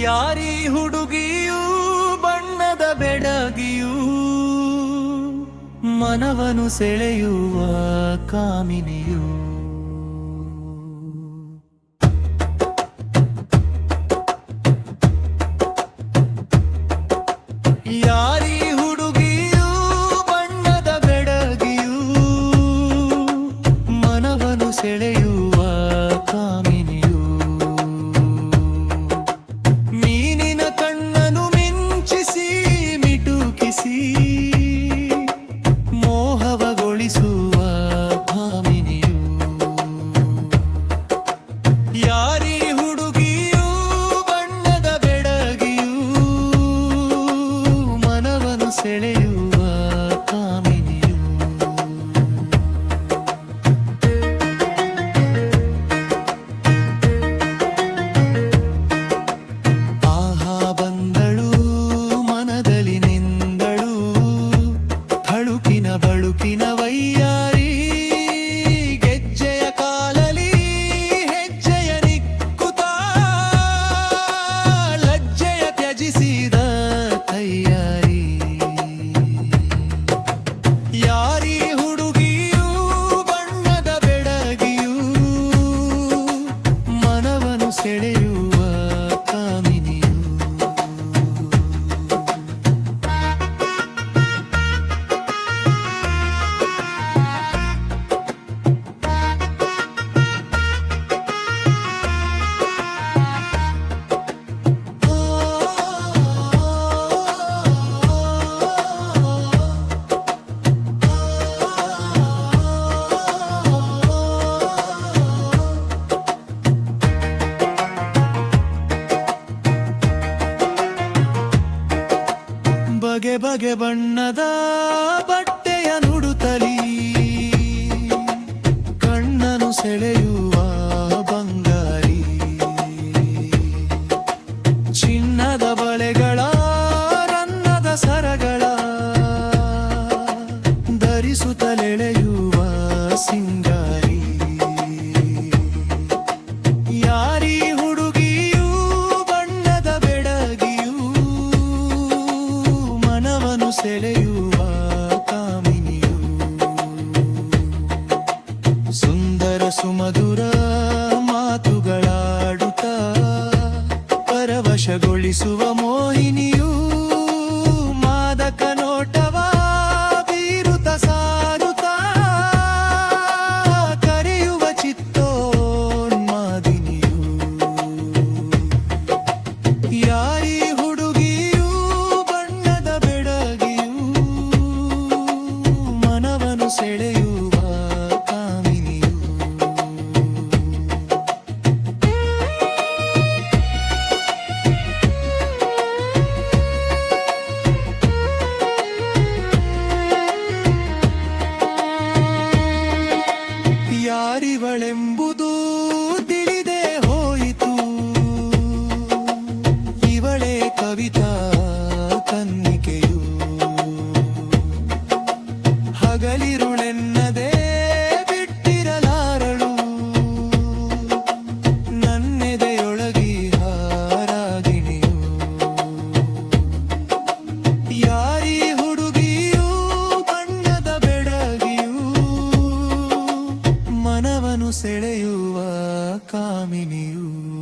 ಯಾರಿ ಹುಡುಗಿಯೂ ಬಣ್ಣದ ಬೆಡಗಿಯೂ ಮನವನು ಸೆಳೆಯುವ ಕಾಮಿನಿಯು. ಯಾರ ಬಗೆ ಬಗೆ ಬಣ್ಣದ ಬಟ್ಟೆಯ ನುಡುತ್ತಲಿ ಕಣ್ಣನು ಸೆಳೆಯುವ ಬಂಗಾರಿ. ಚಿನ್ನದ ಬಳೆಗಳ ಸುಂದರ ಸುಮಧುರ ಮಾತುಗಳಾಡುತ್ತ ಪರವಶಗೊಳಿಸುವ ಮೋಹಿನಿಯೂ அறிவளெம் ಸೆಳೆಯುವ ಕಾಮಿನಿಯೂ.